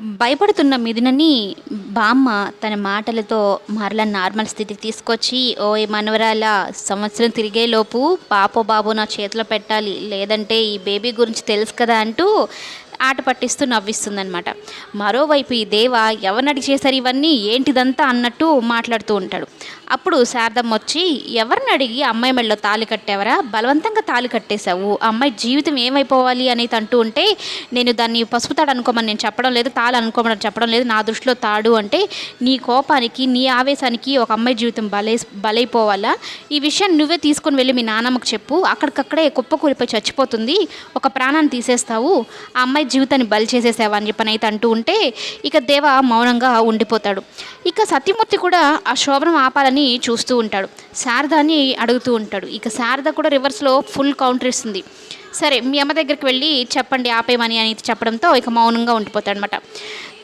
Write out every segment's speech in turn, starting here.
భయపడుతున్న మిథునని బామ్మ తన మాటలతో మరలా నార్మల్ స్థితికి తీసుకొచ్చి ఓ మనవరాల సంవత్సరం తిరిగేలోపు పాపో బాబు నా చేతిలో పెట్టాలి. లేదంటే ఈ బేబీ గురించి తెలుసు కదా అంటూ ఆట పట్టిస్తూ నవ్విస్తుందనమాట మరోవైపు ఈ దేవ ఎవరిని చేశారు ఇవన్నీ ఏంటిదంతా అన్నట్టు మాట్లాడుతూ ఉంటాడు. అప్పుడు శారదమ్మ వచ్చి ఎవరిని అడిగి అమ్మాయి మెడలో తాళి కట్టేవరా? బలవంతంగా తాళి కట్టేశావు. ఆ అమ్మాయి జీవితం ఏమైపోవాలి? అనేది అంటూ ఉంటే నేను దాన్ని పసుపు తాడు అనుకోమని నేను చెప్పడం లేదు తాళ అనుకోమని చెప్పడం లేదు. నా దృష్టిలో తాడు అంటే నీ కోపానికి నీ ఆవేశానికి ఒక అమ్మాయి జీవితం బలై బలైపోవాలా? ఈ విషయాన్ని నువ్వే తీసుకొని వెళ్ళి మీ నాన్నమ్మకు చెప్పు. అక్కడికక్కడే కుప్ప కూలిపోయి చచ్చిపోతుంది. ఒక ప్రాణాన్ని తీసేస్తావు. ఆ అమ్మాయి జీవితాన్ని బలి చేసేసావా అని చెప్పని అయితే అంటూ ఉంటే ఇక దేవ మౌనంగా ఉండిపోతాడు. ఇక సత్యమూర్తి కూడా ఆ శోభనం ఆపాలని చూస్తూ ఉంటాడు. శారదాని అడుగుతూ ఉంటాడు. ఇక శారద కూడా రివర్స్లో ఫుల్ కౌంటర్ ఇస్తుంది. సరే మీ అమ్మ దగ్గరికి వెళ్ళి చెప్పండి ఆపేమని అని చెప్పడంతో ఇక మౌనంగా ఉండిపోతాడు అనమాట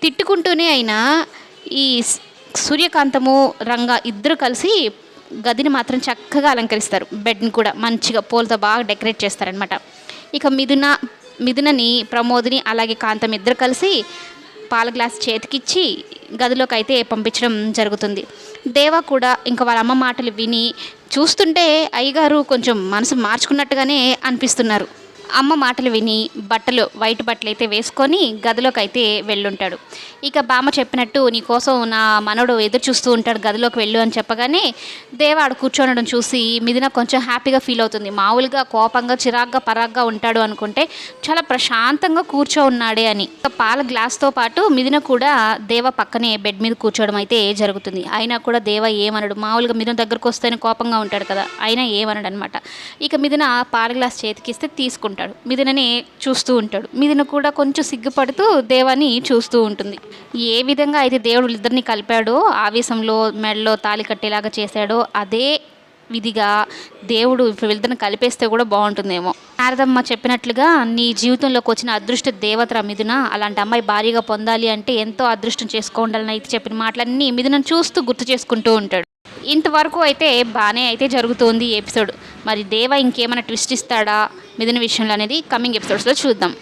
తిట్టుకుంటూనే అయినా ఈ సూర్యకాంతము రంగ ఇద్దరు కలిసి గదిని మాత్రం చక్కగా అలంకరిస్తారు. బెడ్ని కూడా మంచిగా పూలతో బాగా డెకరేట్ చేస్తారనమాట ఇక మిథున మిథునని ప్రమోదిని అలాగే కాంతం ఇద్దరు కలిసి పాల గ్లాస్ చేతికిచ్చి గదిలోకి అయితే పంపించడం జరుగుతుంది. దేవ కూడా ఇంకా వాళ్ళ అమ్మ మాటలు విని చూస్తుంటే అయ్యగారు కొంచెం మనసు మార్చుకున్నట్టుగానే అనిపిస్తున్నారు. అమ్మ మాటలు విని బట్టలు వైట్ బట్టలు అయితే వేసుకొని గదిలోకి అయితే వెళ్ళుంటాడు. ఇక బామ్మ చెప్పినట్టు నీకోసం నా మనవడు ఎదురు చూస్తూ ఉంటాడు గదిలోకి వెళ్ళు అని చెప్పగానే దేవాడు కూర్చోనడం చూసి మిదిన కొంచెం హ్యాపీగా ఫీల్ అవుతుంది. మామూలుగా కోపంగా చిరాగ్గా పరాగ్గా ఉంటాడు అనుకుంటే చాలా ప్రశాంతంగా కూర్చో ఉన్నాడే అని. పాల గ్లాస్తో పాటు మిదిన కూడా దేవ పక్కనే బెడ్ మీద కూర్చోవడం అయితే జరుగుతుంది. అయినా కూడా దేవ ఏమనడు. మామూలుగా మిదిన దగ్గరకు వస్తేనే కోపంగా ఉంటాడు కదా. అయినా ఏమనడు అనమాట ఇక మిదిన పాల గ్లాస్ చేతికిస్తే తీసుకుంటాడు మిదిననే చూస్తూ ఉంటాడు. మిథున కూడా కొంచెం సిగ్గుపడుతూ దేవాన్ని చూస్తూ ఉంటుంది. ఏ విధంగా అయితే దేవుడు ఇద్దరిని కలిపాడో ఆవేశంలో మెడలో తాళి కట్టేలాగా చేశాడో అదే విధిగా దేవుడు ఇప్పుడు వీళ్ళిద్దరిని కలిపేస్తే కూడా బాగుంటుందేమో. శారదమ్మ చెప్పినట్లుగా నీ జీవితంలోకి వచ్చిన అదృష్ట దేవతర మిథున అలాంటి అమ్మాయి భారీగా పొందాలి అంటే ఎంతో అదృష్టం చేసుకోవాలని అయితే చెప్పిన మాటలన్నీ మిథునను చూస్తూ గుర్తు చేసుకుంటూ ఉంటాడు. ఇంతవరకు అయితే బాగానే అయితే జరుగుతోంది ఎపిసోడ్. మరి దేవ ఇంకేమైనా ట్విస్ట్ ఇస్తాడా? మిథున విషయంలో అనేది కమింగ్ ఎపిసోడ్స్లో చూద్దాం.